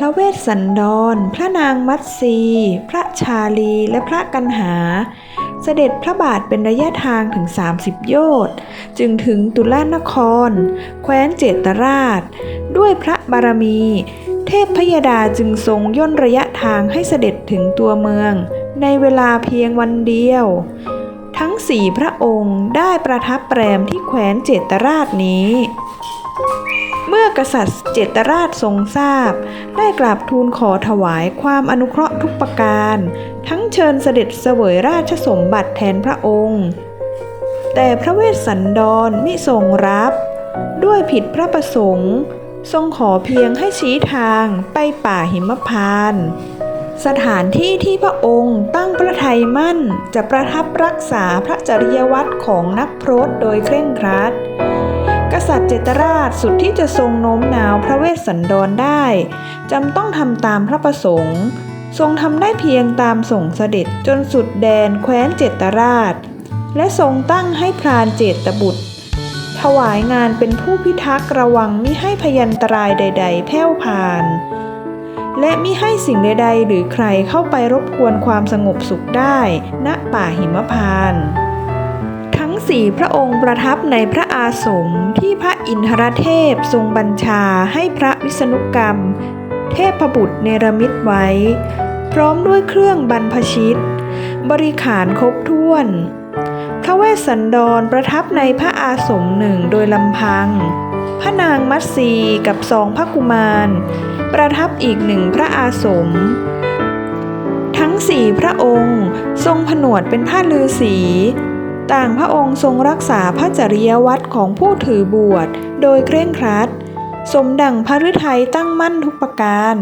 ระเวสสันดร พระนางมัตสีพระชาลี และพระกันหา เสด็จพระบาทเป็นระยะทางถึง 30 โยชน์ จึงถึงตุลานคร แคว้นเจตราช ด้วยพระบารมี เทพพยดาจึงทรงย่นระยะทางให้เสด็จถึงตัวเมือง ในเวลาเพียงวันเดียว ทั้งสี่พระองค์ได้ประทับแรมที่แคว้นเจตราชนี้ กษัตริย์เจตราชทรงทราบ ได้กราบทูลขอถวายความอนุเคราะห์ทุกประการ ทั้งเชิญเสด็จเสวยราชสมบัติแทนพระองค์ แต่พระเวสสันดรมิทรงรับ ด้วยผิดพระประสงค์ ทรงขอเพียงให้ชี้ทางไปป่าหิมพานต์สถานที่ที่พระองค์ตั้งพระทัยมั่นจะประทับรักษาพระจริยวัตรของนักพรตโดยเคร่งครัด ษัตริย์เจตราชสุดที่จะทรงโน้มน้าวพระเวสสันดรได้จำต้องทำตามพระประสงค์ ทรงทำได้เพียงตามส่งเสด็จจนสุดแดนแคว้นเจตราช และทรงตั้งให้พรานเจตบุตร ถวายงานเป็นผู้พิทักษ์ระวังมิให้พยันตรายใด ๆแผ่วผ่าน และมิให้สิ่งใด ๆ หรือใครเข้าไปรบกวนความสงบสุขได้ ณป่าหิมพานต์ สี่พระองค์ประทับในพระอาสมที่พระอินทรเทพทรงบัญชาให้พระวิษณุกรรม เทพบุตรเนรมิตไว้ พร้อมด้วยเครื่องบรรพชิต บริขารครบถ้วนพระเวสสันดรประทับในพระอาสมหนึ่งโดยลำพัง พระนางมัตสีกับสองพระกุมาร ประทับอีกหนึ่งพระอาสม ทั้งสี่พระองค์ทรงผนวดเป็นผ้าลือสี ต่างพระองค์ทรงรักษาพระจริยวัตรของผู้ถือบวชโดยเคร่งครัด สมดังพระฤทัยตั้งมั่นทุกประการ